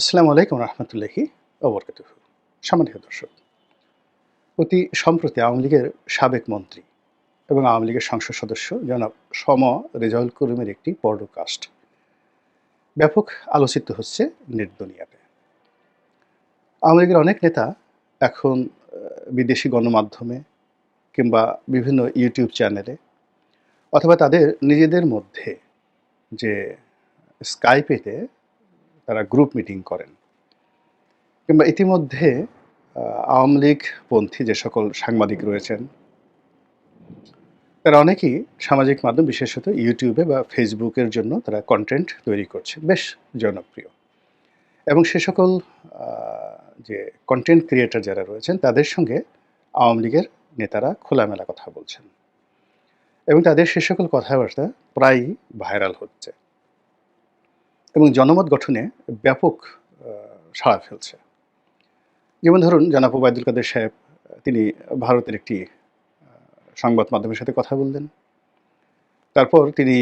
আসসালামু আলাইকুম রহমতুল্লাহি অবরকাত সম্মানিত দর্শক, অতি সম্প্রতি আওয়ামী লীগের সাবেক মন্ত্রী এবং আওয়ামী লীগের সংসদ সদস্য জনাব সম রেজাউল করিমের একটি পডকাস্ট ব্যাপক আলোচিত হচ্ছে নেট আওয়ামী লীগের অনেক নেতা এখন বিদেশি গণমাধ্যমে কিংবা বিভিন্ন ইউটিউব চ্যানেলে অথবা তাদের নিজেদের মধ্যে যে স্কাইপেতে তারা গ্রুপ মিটিং করেন। কিংবা ইতিমধ্যে আওয়ামী লীগ পন্থী যে সকল সাংবাদিক রয়েছেন, তারা অনেকেই সামাজিক মাধ্যম, বিশেষত ইউটিউবে বা ফেসবুকের জন্য তারা কন্টেন্ট তৈরি করছে, বেশ জনপ্রিয়। এবং সে সকল যে কন্টেন্ট ক্রিয়েটার যারা রয়েছেন, তাদের সঙ্গে আওয়ামী লীগের নেতারা খোলামেলা কথা বলছেন। এবং তাদের সে সকল কথাবার্তা প্রায়ই ভাইরাল হচ্ছে। এবং জনমত গঠনে ব্যাপক সাড়া ফেলছে। যেমন ধরুন, জনাব ওবায়দুল কাদের সাহেব, তিনি ভারতের একটি সংবাদ মাধ্যমের সাথে কথা বললেন। তারপর তিনি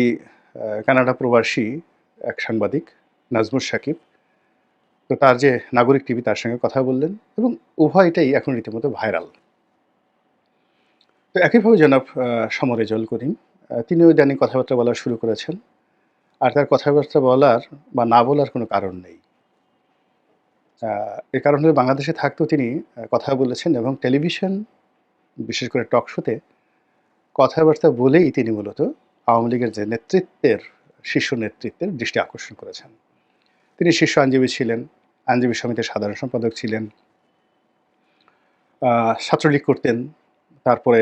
কানাডা প্রবাসী এক সাংবাদিক নাজমুর সাকিব, তো তার যে নাগরিক টিভি, তার সঙ্গে কথা বললেন এবং উভয়টাই এখন রীতিমতো ভাইরাল। তো একইভাবে জনাব সমরে জল করিম তিনিও ইদানিং কথাবার্তা বলা শুরু করেছেন। আর তার কথাবার্তা বলার বা না বলার কোনো কারণ নেই। এর কারণ বাংলাদেশে থাকতেও তিনি কথা বলেছেন এবং টেলিভিশন, বিশেষ করে টক শোতে কথাবার্তা বলেই তিনি মূলত আওয়ামী লীগের যে নেতৃত্বের, শীর্ষ নেতৃত্বের দৃষ্টি আকর্ষণ করেছেন। তিনি শীর্ষ আইনজীবী ছিলেন, আইনজীবী সমিতির সাধারণ সম্পাদক ছিলেন ছাত্রলীগ করতেন, তারপরে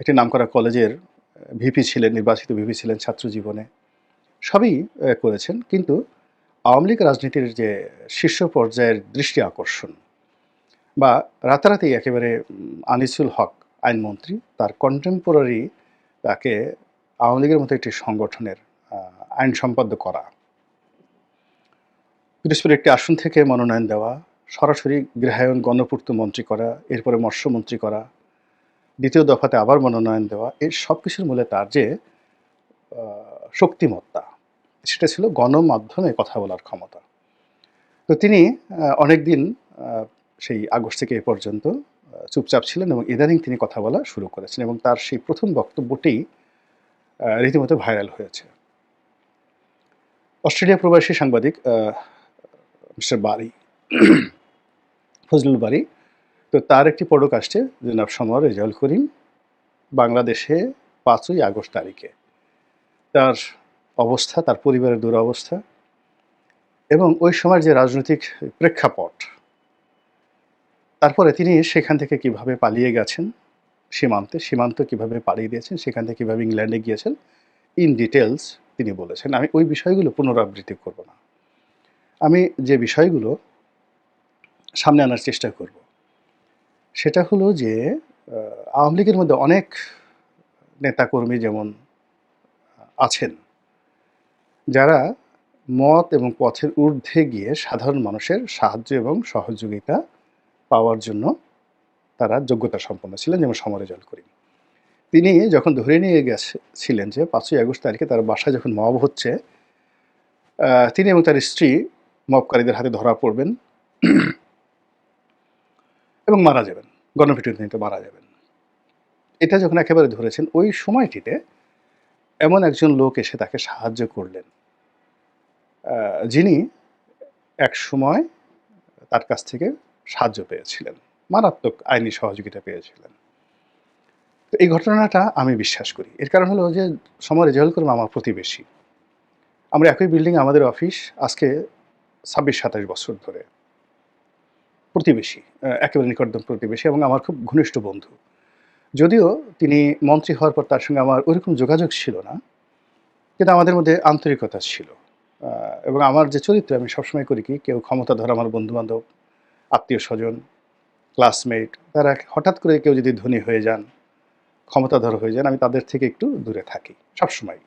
একটি নামকরা কলেজের ভিপি ছিলেন, নির্বাচিত ভিপি ছিলেন ছাত্র জীবনে। সবই করেছেন। কিন্তু আওয়ামী লীগ রাজনীতির যে শীর্ষ পর্যায়ের দৃষ্টি আকর্ষণ বা রাতারাতি একেবারে আনিসুল হক আইনমন্ত্রী, তার কন্টেম্পোরারি তাকে আওয়ামী লীগের মতো একটি সংগঠনের আইন সম্পাদ্য করা। পিরোজপুর একটি আসন থেকে মনোনয়ন দেওয়া, সরাসরি গৃহায়ন গণপূর্ত মন্ত্রী করা, এরপরে মৎস্যমন্ত্রী করা, দ্বিতীয় দফাতে আবার মনোনয়ন দেওয়া এই সব কিছুর মূলে তার যে শক্তিমত্তা সেটা ছিল গণমাধ্যমে কথা বলার ক্ষমতা। তো তিনি অনেক দিন সেই আগস্ট থেকে এ পর্যন্ত চুপচাপ ছিলেন এবং ইদানিং তিনি কথা বলা শুরু করেছেন এবং তার সেই প্রথম বক্তব্যটি রীতিমতো ভাইরাল হয়েছে। অস্ট্রেলিয়া প্রবাসী সাংবাদিক মিস্টার বারি, ফজলুল বারি, তো তার একটি পডকাস্টে জনাব সমর রেজাউল করিম, বাংলাদেশে পাঁচই আগস্ট তারিখে। তার অবস্থা, তার পরিবারের দুরবস্থা এবং ওই সময়ের যে রাজনৈতিক প্রেক্ষাপট, তারপরে তিনি সেখান থেকে কীভাবে পালিয়ে গেছেন, সীমান্তে, সীমান্ত কীভাবে পালিয়ে দিয়েছেন, সেখান থেকে কীভাবে ইংল্যান্ডে গিয়েছেন ইন ডিটেলস তিনি বলেছেন। আমি ওই বিষয়গুলো পুনরাবৃত্তি করব না। আমি যে বিষয়গুলো সামনে আনার চেষ্টা করব, সেটা হলো যে আওয়ামী লীগের মধ্যে অনেক নেতাকর্মী যেমন আছেন যারা মত এবং পথের ঊর্ধ্বে গিয়ে সাধারণ মানুষের সাহায্য এবং সহযোগিতা পাওয়ার জন্য তারা যোগ্যতা সম্পন্ন ছিলেন, যেমন সমরেজল করিম তিনি যখন ধরে নিয়ে গেছে ছিলেন যে পাঁচই আগস্ট তারিখে তার বাসায় যখন মব হচ্ছে তিনি এবং তার স্ত্রী মবকারীদের হাতে ধরা পড়বেন এবং মারা যাবেন। গণপিটুনিতে মারা যাবেন। এটা যখন একেবারে ধরেছেন, ওই সময়টিতে এমন একজন লোক এসে তাকে সাহায্য করলেন। যিনি এক সময় তার কাছ থেকে সাহায্য পেয়েছিলেন, মারাত্মক আইনি সহযোগিতা পেয়েছিলেন। তো এই ঘটনাটা আমি বিশ্বাস করি। এর কারণ হলো যে সময় রেজাল্ট করলাম আমার প্রতিবেশী। আমরা একই বিল্ডিং আমাদের অফিস আজকে ছাব্বিশ, সাতাশ বছর ধরে। প্রতিবেশী একেবারে নিকটতম প্রতিবেশী এবং আমার খুব ঘনিষ্ঠ বন্ধু। যদিও তিনি মন্ত্রী হওয়ার পর তার সঙ্গে আমার ওইরকম যোগাযোগ ছিল না, কিন্তু আমাদের মধ্যে আন্তরিকতা ছিল। এবং আমার যে চরিত্র আমি সবসময় করি কি, কেউ ক্ষমতা ধর আমার বন্ধুবান্ধব আত্মীয় স্বজন ক্লাসমেট তারা হঠাৎ করে কেউ যদি ধনী হয়ে যান, ক্ষমতাধর হয়ে যান, আমি তাদের থেকে একটু দূরে থাকি সবসময়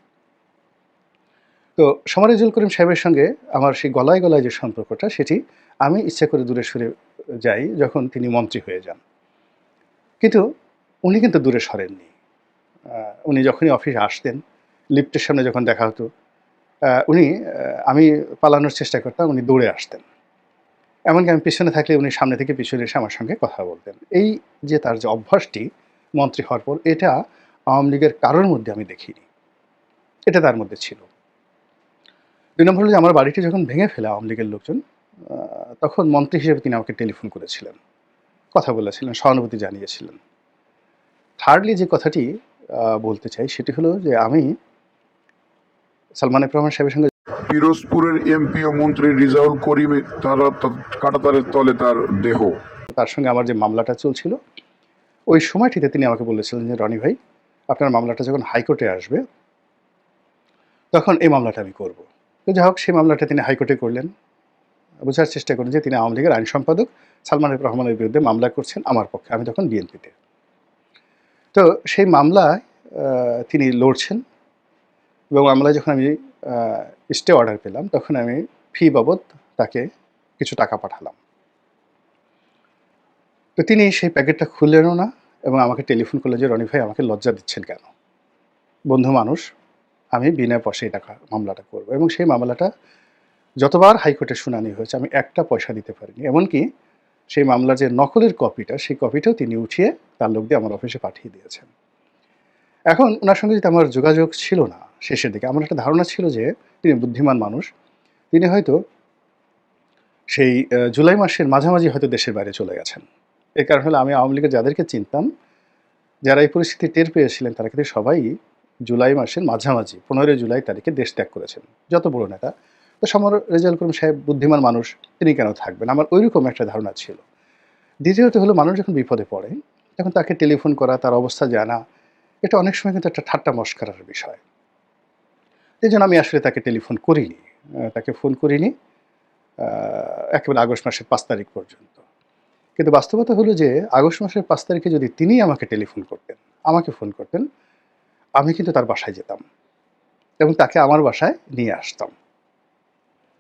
তো সমারেজুল করিম সাহেবের সঙ্গে আমার সেই গলায় গলায় যে সম্পর্কটা, সেটি আমি ইচ্ছা করে দূরে সরে যাই যখন তিনি মন্ত্রী হয়ে যান। কিন্তু উনি কিন্তু দূরে সরেননি। উনি যখনই অফিসে আসতেন লিফটের সামনে যখন দেখা হতো উনি আমি পালানোর চেষ্টা করতাম, উনি দৌড়ে আসতেন। এমনকি আমি পিছনে থাকলে উনি সামনে থেকে পিছনে এসে আমার সঙ্গে কথা বলতেন। এই যে তার যে অভ্যাসটি মন্ত্রী হওয়ার পর, এটা আওয়ামী লীগের কারোর মধ্যে আমি দেখিনি। এটা তার মধ্যে ছিল। দুই নম্বর যে আমার বাড়িটি যখন ভেঙে ফেলে আওয়ামী লীগের লোকজন তখন মন্ত্রী হিসেবে তিনি আমাকে টেলিফোন করেছিলেন। কথা বলেছিলেন, সহানুভূতি জানিয়েছিলেন। থার্ডলি যে কথাটি বলতে চাই সেটি হলো যে আমি সালমান এফ রহমান সাহেবের সঙ্গে পিরোজপুরের এমপি ও মন্ত্রী রিজাউল করিম তারা কাটাতারের তলে তার দেহ। তার সঙ্গে আমার যে মামলাটা চলছিল ওই সময়টিতে তিনি আমাকে বলেছিলেন যে রনি ভাই আপনার মামলাটা যখন হাইকোর্টে আসবে তখন এই মামলাটা আমি করব। তো যাই হোক সেই মামলাটা তিনি হাইকোর্টে করলেন। বোঝার চেষ্টা করেন যে তিনি আওয়ামী লীগের আইন সম্পাদক সালমান রহমানের বিরুদ্ধে মামলা করছেন আমার পক্ষে আমি তখন বিএনপিতে। তো সেই মামলায় তিনি লড়ছেন এবং মামলায় যখন আমি স্টে অর্ডার পেলাম, তখন আমি ফি বাবদ তাকে কিছু টাকা পাঠালাম। তো তিনি সেই প্যাকেটটা খুললেনও না এবং আমাকে টেলিফোন করলেন যে, রনি ভাই, আমাকে লজ্জা দিচ্ছেন কেন? বন্ধু মানুষ, আমি বিনা পয়সায় টাকা, মামলাটা করব। এবং সেই মামলাটা যতবার হাইকোর্টে শুনানি হয়েছে, আমি একটা পয়সা দিতে পারিনি। এমনকি সেই মামলার যে নকলের কপিটা সেই কপিটাও তিনি উঠিয়ে তার লোক দিয়ে আমার অফিসে পাঠিয়ে দিয়েছেন। এখন ওনার সঙ্গে যদি আমার যোগাযোগ ছিল না, শেষের দিকে আমার একটা ধারণা ছিল যে তিনি বুদ্ধিমান মানুষ, তিনি হয়তো সেই জুলাই মাসের মাঝামাঝি হয়তো দেশের বাইরে চলে গেছেন। এই কারণ হলো আমি আওয়ামী লীগের যাদেরকে চিনতাম, যারা এই পরিস্থিতি টের পেয়েছিলেন, তারা কিন্তু সবাই জুলাই মাসের মাঝামাঝি, পনেরোই জুলাই তারিখে দেশ ত্যাগ করেছেন। যত বড় নেতা তো সমর রেজাল করিম সাহেব বুদ্ধিমান মানুষ, তিনি কেন থাকবেন? আমার ওইরকম একটা ধারণা ছিল। দ্বিতীয়ত হলো, মানুষ যখন বিপদে পড়ে, তখন তাকে টেলিফোন করা, তার অবস্থা জানা, এটা অনেক সময় কিন্তু একটা ঠাট্টা মস্করার বিষয়। এই জন্য আমি আসলে তাকে টেলিফোন করিনি। তাকে ফোন করিনি একেবারে আগস্ট মাসের পাঁচ তারিখ পর্যন্ত। কিন্তু বাস্তবতা হলো যে, আগস্ট মাসের পাঁচ তারিখে যদি তিনি আমাকে টেলিফোন করতেন, আমাকে ফোন করতেন, আমি কিন্তু তার বাসায় যেতাম এবং তাকে আমার বাসায় নিয়ে আসতাম।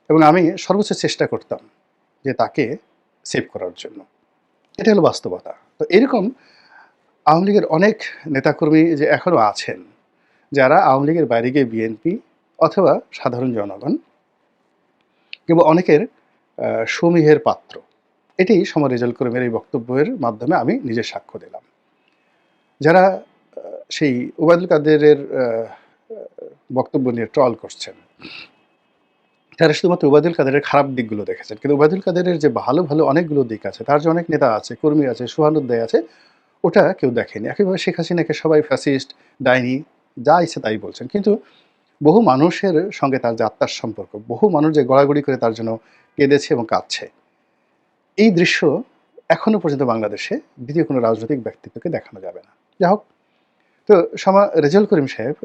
এবং আমি সর্বোচ্চ চেষ্টা করতাম যে তাকে সেভ করার জন্য। এটা হলো বাস্তবতা। তো এরকম আওয়ামী লীগের অনেক নেতাকর্মী যে এখনও আছেন, যারা আওয়ামী লীগের বাইরে গিয়ে বিএনপি অথবা সাধারণ জনগণ কিংবা অনেকের সমীহের পাত্র, এটি সমর রেজাল্ট কর্মীর এই বক্তব্যের মাধ্যমে আমি নিজের সাক্ষ্য দিলাম। যারা সেই ওবায়দুল কাদেরের বক্তব্য নিয়ে ট্রল করছেন তারা শুধুমাত্র ওবায়দুল কাদেরের খারাপ দিকগুলো দেখেছেন। কিন্তু ওবায়দুল কাদেরের যে ভালো ভালো অনেকগুলো দিক আছে, তার যে অনেক নেতা আছে, কর্মী আছে, সুহানুদ্দয় আছে, ওটা কেউ দেখেনি। একেবারে শেখ হাসিনাকে সবাই ফ্যাসিস্ট ডাইনি, যা ইচ্ছে তাই বলছেন। কিন্তু বহু মানুষের সঙ্গে তার যে আত্মার সম্পর্ক, বহু মানুষ যে গড়াগড়ি করে তার জন্য কেঁদেছে এবং কাঁদছে, এই দৃশ্য এখনও পর্যন্ত বাংলাদেশে দ্বিতীয় কোনো রাজনৈতিক ব্যক্তিত্বকে দেখানো যাবে না। যা হোক, তো সমা রেজাল করিম সাহেব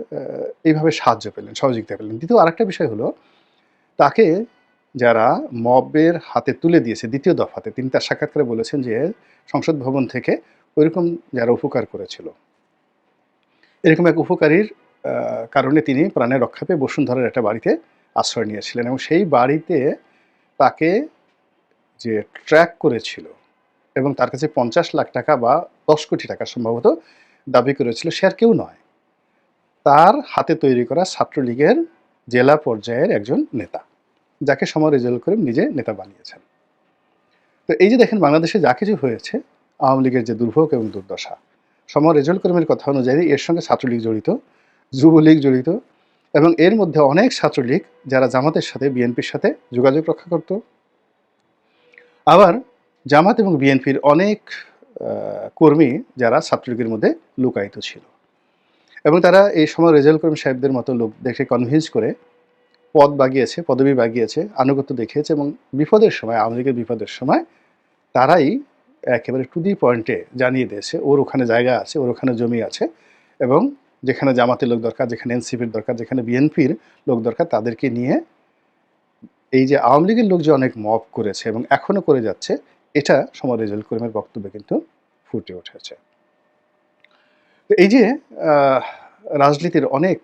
এইভাবে সাহায্য পেলেন, সহযোগিতা পেলেন। দ্বিতীয় আরেকটা বিষয় হলো তাকে যারা মবের হাতে তুলে দিয়েছে, দ্বিতীয় দফাতে, তিনি তার সাক্ষাৎকারে বলেছেন যে সংসদ ভবন থেকে ওইরকম যারা উপকার করেছিল। এরকম এক উপকারীর কারণে তিনি প্রাণের রক্ষা পেয়ে বসুন্ধরার একটা বাড়িতে আশ্রয় নিয়েছিলেন এবং সেই বাড়িতে তাকে যে ট্র্যাক করেছিল এবং তার কাছে পঞ্চাশ লাখ টাকা বা দশ কোটি টাকা সম্ভবত দাবি করেছিল, সে আর কেউ নয়। তার হাতে তৈরি করা ছাত্রলীগের জেলা পর্যায়ের একজন নেতা। যাকে সময় রেজাল্ট করে নিজে নেতা বানিয়েছেন। তো এই যে দেখেন বাংলাদেশে যা কিছু হয়েছে, আওয়ামী লীগের যে দুর্ভোগ এবং দুর্দশা, সময় রেজাল্ট করিমের কথা অনুযায়ী এর সঙ্গে ছাত্রলীগ জড়িত, যুবলীগ জড়িত এবং এর মধ্যে অনেক ছাত্রলীগ যারা জামাতের সাথে, বিএনপির সাথে যোগাযোগ রক্ষা করত। আবার জামাত এবং বিএনপির অনেক কর্মী যারা ছাত্রলীগের মধ্যে লুকায়িত ছিল। এবং তারা এই সময় রেজাল্ট করিম সাহেবদের মতো লোকদেরকে কনভিন্স করে পদ বাগিয়েছে, পদবি বাগিয়েছে, আনুগত্য দেখিয়েছে এবং বিপদের সময় লীগের বিপদের সময় তারাই একেবারে টু দি পয়েন্টে জানিয়ে দিয়েছে, ওর ওখানে জায়গা আছে, ওর ওখানে জমি আছে এবং যেখানে জামাতের লোক দরকার, যেখানে এনসিপির দরকার, যেখানে বিএনপির লোক দরকার, তাদেরকে নিয়ে এই যে আওয়ামী লীগের লোক যে অনেক মব করেছে এবং এখনও করে যাচ্ছে, এটা সময় রেজাল্ট করিমের বক্তব্যে কিন্তু ফুটে উঠেছে। তো এই যে রাজনীতির অনেক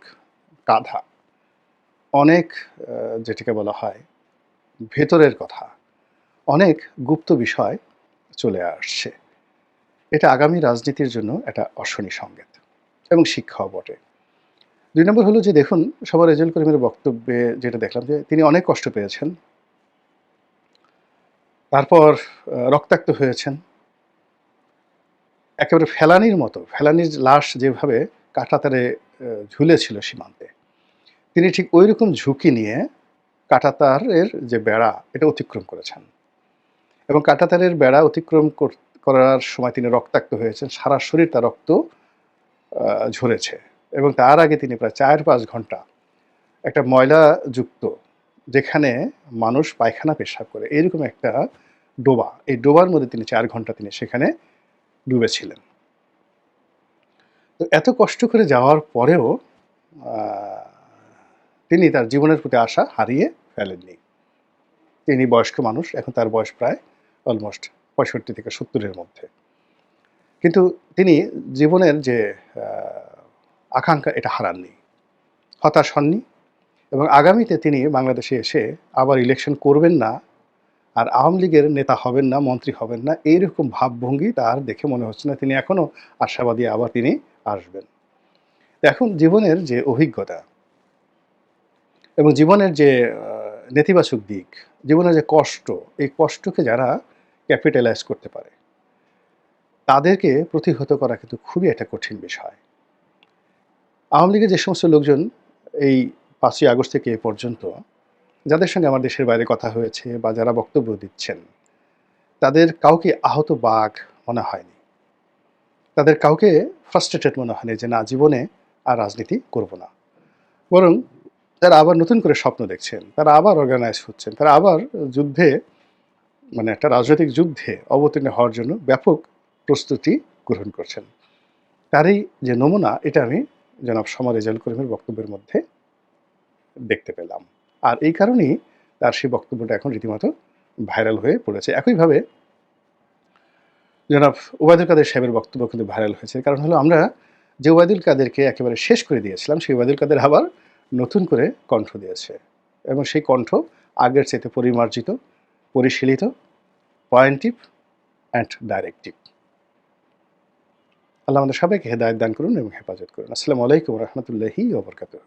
কাঁধা অনেক যেটাকে বলা হয় ভেতরের কথা, অনেক গুপ্ত বিষয় চলে আসছে। এটা আগামী রাজনীতির জন্য একটা অশনি সংকেত এবং শিক্ষাও বটে। দুই নম্বর হলো যে দেখুন সবার রেজাল্ট করিমের বক্তব্যে যেটা দেখলাম যে তিনি অনেক কষ্ট পেয়েছেন। তারপর রক্তাক্ত হয়েছেন। একেবারে ফেলানির মতো, ফেলানির লাশ যেভাবে কাঁটাতারে ঝুলেছিল সীমান্তে তিনি ঠিক ওই রকম ঝুঁকি নিয়ে কাঁটাতারের যে বেড়া, এটা অতিক্রম করেছেন। এবং কাঁটাতারের বেড়া অতিক্রম করার সময় তিনি রক্তাক্ত হয়েছেন, সারা শরীর তার রক্ত ঝরেছে। এবং তার আগে তিনি প্রায় চার পাঁচ ঘণ্টা একটা ময়লাযুক্ত যেখানে মানুষ পায়খানা পেশাব করে, এইরকম একটা ডোবা। এই ডোবার মধ্যে তিনি চার ঘণ্টা তিনি সেখানে ডুবেছিলেন। তো এত কষ্ট করে যাওয়ার পরেও তিনি তার জীবনের প্রতি আশা হারিয়ে ফেলেননি। তিনি বয়স্ক মানুষ, এখন তার বয়স প্রায় অলমোস্ট পঁয়ষট্টি থেকে সত্তরের মধ্যে। কিন্তু তিনি জীবনের যে আকাঙ্ক্ষা, এটা হারাননি। হতাশ হননি এবং আগামীতে তিনি বাংলাদেশে এসে আবার ইলেকশন করবেন না আর আওয়ামী লীগের নেতা হবেন না, মন্ত্রী হবেন না, এইরকম ভাবভঙ্গি তার দেখে মনে হচ্ছে না। তিনি এখনও আশাবাদী আবার তিনি আসবেন। এখন জীবনের যে অভিজ্ঞতা এবং জীবনের যে নেতিবাচক দিক, জীবনের যে কষ্ট, এই কষ্টকে যারা ক্যাপিটালাইজ করতে পারে, তাদেরকে প্রতিহত করা কিন্তু খুবই একটা কঠিন বিষয়। আওয়ামী লীগের যে সমস্ত লোকজন এই পাঁচই আগস্ট থেকে এ পর্যন্ত, যাদের সঙ্গে আমার দেশের বাইরে কথা হয়েছে বা যারা বক্তব্য দিচ্ছেন, তাদের কাউকে আহত বাঘ মনে হয়নি। তাদের কাউকে ফ্রাস্ট্রেটেড মনে হয়নি যে, না, জীবনে আর রাজনীতি করব না। বরং তারা আবার নতুন করে স্বপ্ন দেখছেন, তারা আবার অর্গানাইজ হচ্ছেন, তারা আবার যুদ্ধে মানে একটা রাজনৈতিক যুদ্ধে অবতীর্ণ হওয়ার জন্য ব্যাপক প্রস্তুতি গ্রহণ করছেন। তারই যে নমুনা, এটা আমি জনাব সমর রেজাল করিমের বক্তব্যের মধ্যে দেখতে পেলাম। আর এই কারণেই তার সেই বক্তব্যটা এখন রীতিমতো ভাইরাল হয়ে পড়েছে। একইভাবে জনাব ওবায়দুল কাদের সাহেবের বক্তব্য কিন্তু ভাইরাল হয়েছে। কারণ হলো আমরা যে ওবায়দুল কাদেরকে একেবারে শেষ করে দিয়েছিলাম, সেই ওবায়দুল কাদের আবার নতুন করে কণ্ঠ দিয়েছে। এবং সেই কণ্ঠ আগের চাইতে পরিমার্জিত, পরিশীলিত পয়েন্টিভ অ্যান্ড ডাইরেক্টিভ আল্লাহ আমাদের সবাইকে হেদায়ত দান করুন এবং হেফাজত করুন। আসসালামু আলাইকুম রহমতুল্লাহি ওবরকাতুহ